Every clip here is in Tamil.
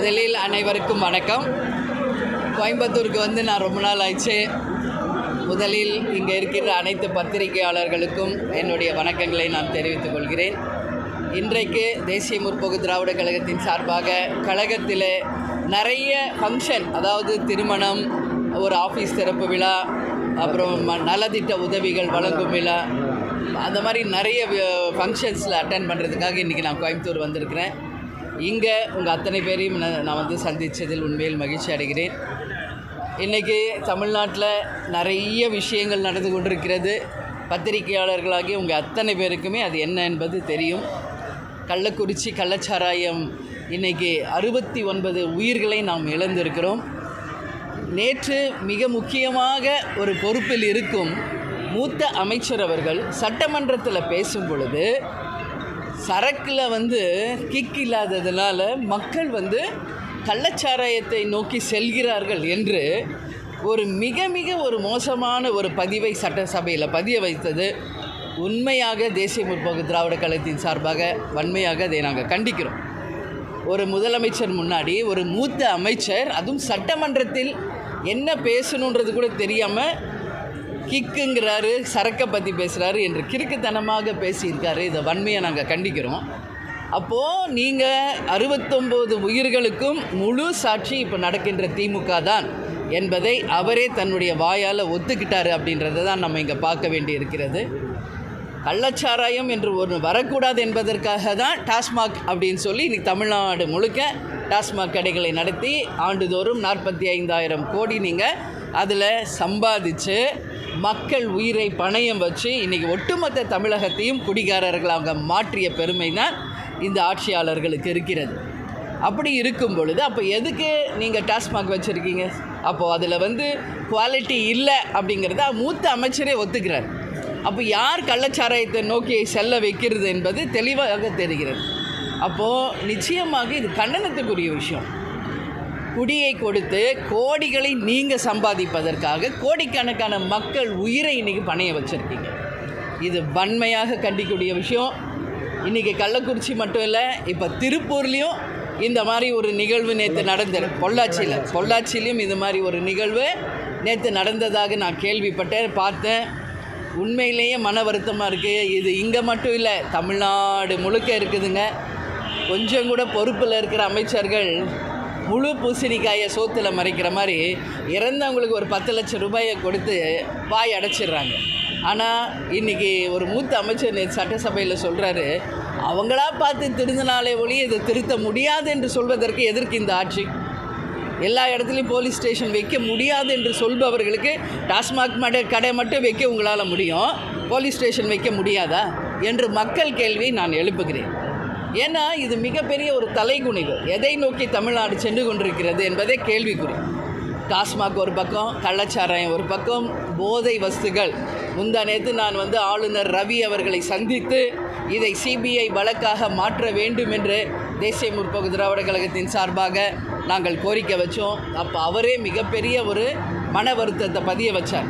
முதலில் அனைவருக்கும் வணக்கம். கோயம்புத்தூருக்கு வந்து நான் ரொம்ப நாள் ஆயிடுச்சு. முதலில் இங்கே இருக்கின்ற அனைத்து பத்திரிகையாளர்களுக்கும் என்னுடைய வணக்கங்களை நான் தெரிவித்துக் கொள்கிறேன். இன்றைக்கு தேசிய முற்போக்கு திராவிட கழகத்தின் சார்பாக கழகத்தில் நிறைய ஃபங்க்ஷன் அதாவது திருமணம் ஒரு ஆஃபீஸ் திறப்பு விழா அப்புறம் ம- நலத்திட்ட உதவிகள் வழங்கும் விழா அந்த மாதிரி நிறைய ஃபங்க்ஷன்ஸில் அட்டன் பண்ணுறதுக்காக இன்றைக்கி நான் கோயம்புத்தூர் வந்திருக்கிறேன். இங்கே உங்கள் அத்தனை பேரையும் நான் நான் வந்து சந்தித்ததில் உண்மையில் மகிழ்ச்சி அடைகிறேன். இன்றைக்கி தமிழ்நாட்டில் நிறைய விஷயங்கள் நடந்து கொண்டிருக்கிறது. பத்திரிகையாளர்களாகிய உங்கள் அத்தனை பேருக்குமே அது என்ன என்பது தெரியும். கள்ளக்குறிச்சி கள்ளச்சாராயம் இன்றைக்கி அறுபத்தி ஒன்பது உயிர்களை நாம் இழந்திருக்கிறோம். நேற்று மிக முக்கியமாக ஒரு பொறுப்பில் இருக்கும் மூத்த அமைச்சர் அவர்கள் சட்டமன்றத்தில் பேசும் பொழுது சரக்கில் வந்து கிக் இல்லாததுனால மக்கள் வந்து கள்ளச்சாராயத்தை நோக்கி செல்கிறார்கள் என்று ஒரு மிக மிக ஒரு மோசமான ஒரு பதிவை சட்டசபையில் பதிய வைத்தது. உண்மையாக தேசிய முற்போக்கு திராவிட கழகத்தின் சார்பாக வன்மையாக அதை நாங்கள் கண்டிக்கிறோம். ஒரு முதலமைச்சர் முன்னாடி ஒரு மூத்த அமைச்சர் அதுவும் சட்டமன்றத்தில் என்ன பேசணுன்றது கூட தெரியாமல் கிக்குங்கிறாரு சரக்கை பற்றி பேசுகிறாரு என்று கிறுக்குத்தனமாக பேசியிருக்காரு. இதை வன்மையை நாங்கள் கண்டிக்கிறோம். அப்போது நீங்கள் அறுபத்தொம்போது உயிர்களுக்கும் முழு சாட்சி இப்போ நடக்கின்ற திமுக தான் என்பதை அவரே தன்னுடைய வாயால் ஒத்துக்கிட்டாரு அப்படின்றத தான் நம்ம இங்கே பார்க்க வேண்டி இருக்கிறது கள்ளச்சாராயம் என்று ஒன்று வரக்கூடாது என்பதற்காக தான் டாஸ்மாக் அப்படின்னு சொல்லி இன்னைக்கு தமிழ்நாடு முழுக்க டாஸ்மாக் கடைகளை நடத்தி ஆண்டுதோறும் நாற்பத்தி ஐந்தாயிரம் கோடி நீங்கள் அதில் சம்பாதிச்சு மக்கள் உயிரை பணயம் வச்சு இன்றைக்கி ஒட்டுமொத்த தமிழகத்தையும் குடிகாரர்களாக மாற்றிய பெருமை தான் இந்த ஆட்சியாளர்களுக்கு இருக்கிறது. அப்படி இருக்கும் பொழுது அப்போ எதுக்கு நீங்கள் டாஸ்மாக் வச்சுருக்கீங்க? அப்போது அதில் வந்து குவாலிட்டி இல்லை அப்படிங்கிறத மூத்த அமைச்சரே ஒத்துக்கிறார். அப்போ யார் கள்ளச்சாராயத்தை நோக்கி செல்ல வைக்கிறது என்பது தெளிவாக தெரிகிறது. அப்போது நிச்சயமாக இது கண்டனத்துக்குரிய விஷயம். குடியை கொடுத்து கோடிகளை நீங்கள் சம்பாதிப்பதற்காக கோடிக்கணக்கான மக்கள் உயிரை இன்றைக்கி பணைய வச்சுருக்கீங்க. இது வன்மையாக கண்டிக்கூடிய விஷயம். இன்றைக்கி கள்ளக்குறிச்சி மட்டும் இல்லை இப்போ திருப்பூர்லேயும் இந்த மாதிரி ஒரு நிகழ்வு நேற்று நடந்தது. பொள்ளாச்சியில் பொள்ளாச்சியிலையும் இது மாதிரி ஒரு நிகழ்வு நேற்று நடந்ததாக நான் கேள்விப்பட்டேன் பார்த்தேன். உண்மையிலேயே மன வருத்தமாக இருக்குது இது இங்கே மட்டும் இல்லை தமிழ்நாடு முழுக்க இருக்குதுங்க. கொஞ்சம் கூட பொறுப்பில் இருக்கிற அமைச்சர்கள் முழு பூசணிக்காயை சோத்தில் மறைக்கிற மாதிரி இறந்தவங்களுக்கு ஒரு பத்து லட்சம் ரூபாயை கொடுத்து வாய் அடைச்சிடுறாங்க. ஆனால் இன்றைக்கி ஒரு மூத்த அமைச்சர் சட்டசபையில் சொல்கிறாரு அவங்களா பார்த்து திருந்தினாலே ஒழிய இதை திருத்த முடியாது என்று சொல்வதற்கு எதற்கு இந்த ஆட்சி? எல்லா இடத்துலையும் போலீஸ் ஸ்டேஷன் வைக்க முடியாது என்று சொல்பவர்களுக்கு டாஸ்மாக் மட கடை மட்டும் வைக்க உங்களால் முடியும் போலீஸ் ஸ்டேஷன் வைக்க முடியாதா? என்று மக்கள் கேள்வியை நான் எழுப்புகிறேன். ஏன்னா இது மிகப்பெரிய ஒரு தலைகுனிவு. எதை நோக்கி தமிழ்நாடு சென்று கொண்டிருக்கிறது என்பதே கேள்விக்குறி. டாஸ்மாக் ஒரு பக்கம் கள்ளச்சாராயம் ஒரு பக்கம் போதை வஸ்துகள். முந்தா நேற்று நான் வந்து ஆளுநர் ரவி அவர்களை சந்தித்து இதை சிபிஐ வழக்காக மாற்ற வேண்டும் என்று தேசிய முற்போக்கு திராவிட கழகத்தின் சார்பாக நாங்கள் கோரிக்கை வச்சோம். அப்போ அவரே மிகப்பெரிய ஒரு மன வருத்தத்தை பதிய வச்சார்.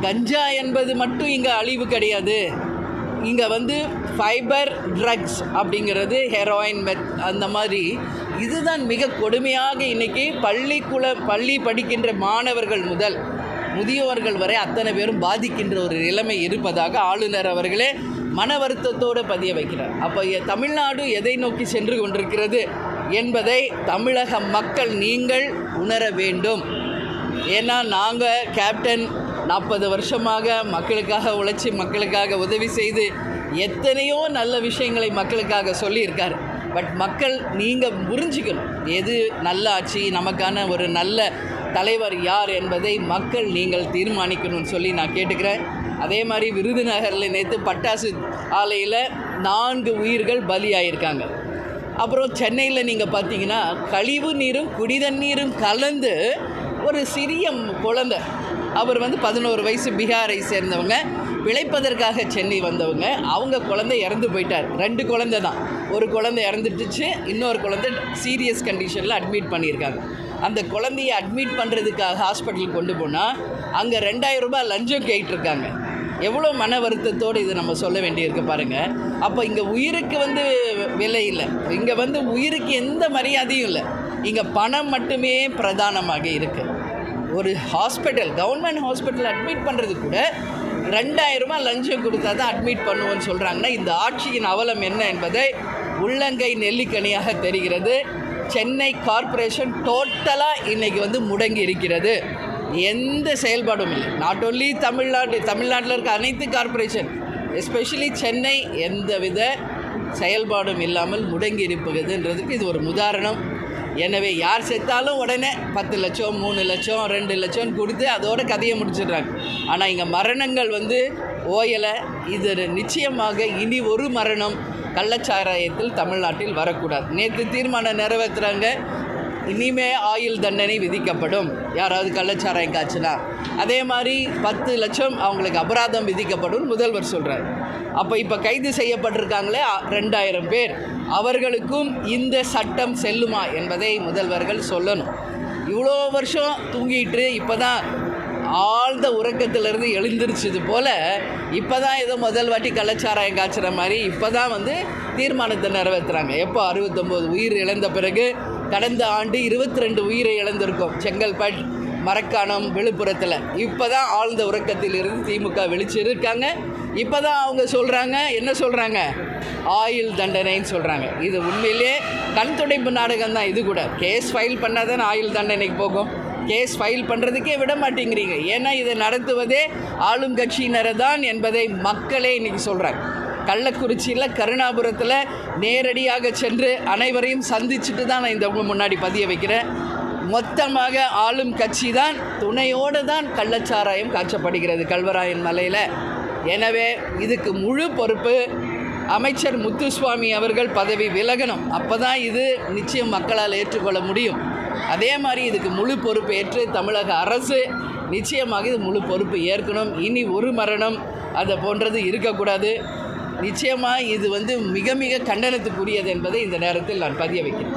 கஞ்சா என்பது மட்டும் இங்கே அழிவு கிடையாது. இங்கே வந்து ஃபைபர் ட்ரக்ஸ் அப்படிங்கிறது ஹெரோயின் மெத் அந்த மாதிரி. இதுதான் மிக கொடுமையாக இன்றைக்கி பள்ளிக்குள்ள பள்ளி படிக்கின்ற மாணவர்கள் முதல் முதியோர்கள் வரை அத்தனை பேரும் பாதிக்கின்ற ஒரு நிலைமை இருப்பதாக ஆளுநர் அவர்களே மன வருத்தத்தோடு பதிய வைக்கிறார். அப்போ தமிழ்நாடு எதை நோக்கி சென்று கொண்டிருக்கிறது என்பதை தமிழக மக்கள் நீங்கள் உணர வேண்டும். ஏன்னா நாங்கள் கேப்டன் நாற்பது வருஷமாக மக்களுக்காக உழைச்சி மக்களுக்காக உதவி செய்து எத்தனையோ நல்ல விஷயங்களை மக்களுக்காக சொல்லியிருக்கார். பட் மக்கள் நீங்கள் புரிஞ்சுக்கணும். எது நல்ல ஆட்சி நமக்கான ஒரு நல்ல தலைவர் யார் என்பதை மக்கள் நீங்கள் தீர்மானிக்கணும்னு சொல்லி நான் கேட்டுக்கிறேன். அதே மாதிரி விருதுநகரில் நேற்று பட்டாசு ஆலையில் நான்கு உயிர்கள் பலியாயிருக்காங்க. அப்புறம் சென்னையில் நீங்கள் பார்த்தீங்கன்னா கழிவு நீரும் குடிதண்ணீரும் கலந்து ஒரு சிறிய குழந்தை. அவர் வந்து பதினோரு வயசு பீகாரை சேர்ந்தவங்க. பிழைப்பதற்காக சென்னை வந்தவங்க. அவங்க குழந்தை இறந்து போயிட்டார். ரெண்டு குழந்தை தான். ஒரு குழந்தை இறந்துட்டுச்சு இன்னொரு குழந்தை சீரியஸ் கண்டிஷனில் அட்மிட் பண்ணியிருக்காங்க. அந்த குழந்தைய அட்மிட் பண்ணுறதுக்காக ஹாஸ்பிட்டலுக்கு கொண்டு போனால் அங்கே ரெண்டாயிரம் ரூபாய் லஞ்சம் கேட்டிருக்காங்க. எவ்வளோ மன வருத்தத்தோடு இது நம்ம சொல்ல வேண்டியிருக்கு பாருங்கள் அப்போ இங்கே உயிருக்கு வந்து விலை இல்லை. இங்கே வந்து உயிருக்கு எந்த மரியாதையும் இல்லை. இங்கே பணம் மட்டுமே பிரதானமாக இருக்குது ஒரு ஹாஸ்பிட்டல் கவர்மெண்ட் ஹாஸ்பிட்டல் அட்மிட் பண்ணுறது கூட ரெண்டாயிரம் ரூபாய் லஞ்சம் கொடுத்தா தான் அட்மிட் பண்ணுவோன்னு சொல்கிறாங்கன்னா இந்த ஆட்சியின் அவலம் என்ன என்பதை உள்ளங்கை நெல்லிக்கனியாக தெரிகிறது. சென்னை கார்ப்பரேஷன் டோட்டலாக இன்றைக்கி வந்து முடங்கி இருக்கிறது. எந்த செயல்பாடும் இல்லை. நாட் ஒன்லி தமிழ்நாடு தமிழ்நாட்டில் இருக்க அனைத்து கார்ப்பரேஷன் எஸ்பெஷலி சென்னை எந்தவித செயல்பாடும் இல்லாமல் முடங்கி இருப்பதுன்றதுக்கு இது ஒரு உதாரணம். எனவே யார் செத்தாலும் உடனே பத்து லட்சம் மூணு லட்சம் ரெண்டு லட்சம் கொடுத்து அதோட கதையை முடிச்சிடுறாங்க. ஆனால் இங்கே மரணங்கள் வந்து ஓயலை. இது நிச்சயமாக இனி ஒரு மரணம் கள்ளச்சாராயத்தில் தமிழ்நாட்டில் வரக்கூடாது. நேற்று தீர்மானம் நிறைவேற்றுறாங்க இனிமே ஆயுள் தண்டனை விதிக்கப்படும். யாராவது கள்ளச்சாராயம் காய்ச்சினா. அதே மாதிரி பத்து லட்சம் அவங்களுக்கு அபராதம் விதிக்கப்படும் முதல்வர் சொல்கிறார் அப்போ இப்போ கைது செய்யப்பட்டிருக்காங்களே ரெண்டாயிரம் பேர். அவர்களுக்கும் இந்த சட்டம் செல்லுமா என்பதை முதல்வர்கள் சொல்லணும். இவ்வளோ வருஷம் தூங்கிட்டு இப்போ தான் ஆழ்ந்த உறக்கத்திலிருந்து எழுந்திருச்சது போல் இப்போ தான் ஏதோ முதல் வாட்டி கள்ளச்சாராயம் காய்ச்சுற மாதிரி இப்போ தான் வந்து தீர்மானத்தை நிறைவேற்றுறாங்க எப்போ அறுபத்தொம்போது உயிர் இழந்த பிறகு கடந்த ஆண்டு இருபத்தி ரெண்டு உயிரை இழந்திருக்கோம். செங்கல்பட் மரக்காணம் விழுப்புரத்தில். இப்போ தான் ஆழ்ந்த உறக்கத்தில் இருந்து திமுக வெளிச்சிருக்காங்க இப்போ தான் அவங்க சொல்கிறாங்க என்ன சொல்கிறாங்க ஆயுள் தண்டனைன்னு சொல்கிறாங்க இது உண்மையிலே கண் துடைப்பு நாடகம் தான் இது கூட. கேஸ் ஃபைல் பண்ணால் தானே ஆயுள் தண்டனைக்கு போகும்? கேஸ் ஃபைல் பண்ணுறதுக்கே விட மாட்டேங்கிறீங்க. ஏன்னா இதை நடத்துவதே ஆளும் கட்சியினரை தான் என்பதை மக்களே இன்றைக்கி சொல்கிறாங்க கள்ளக்குறிச்சியில் கருணாபுரத்தில் நேரடியாக சென்று அனைவரையும் சந்திச்சுட்டு தான் நான் இந்த முன்னாடி பதிய வைக்கிறேன். மொத்தமாக ஆளும் கட்சி தான் துணையோடு தான் கள்ளச்சாராயம் காய்ச்சப்படுகிறது கல்வராயன் மலையில். எனவே இதுக்கு முழு பொறுப்பு அமைச்சர் முத்துசுவாமி அவர்கள் பதவி விலகணும். அப்போ தான் இது நிச்சயம் மக்களால் ஏற்றுக்கொள்ள முடியும். அதே மாதிரி இதுக்கு முழு பொறுப்பு ஏற்று தமிழக அரசு நிச்சயமாக இது முழு பொறுப்பு ஏற்கணும். இனி ஒரு மரணம் அதை போன்றது இருக்கக்கூடாது. நிச்சயமாக இது வந்து மிக மிக கண்டனத்துக்குரியது என்பதை இந்த நேரத்தில் நான் பதிய வைக்கிறேன்.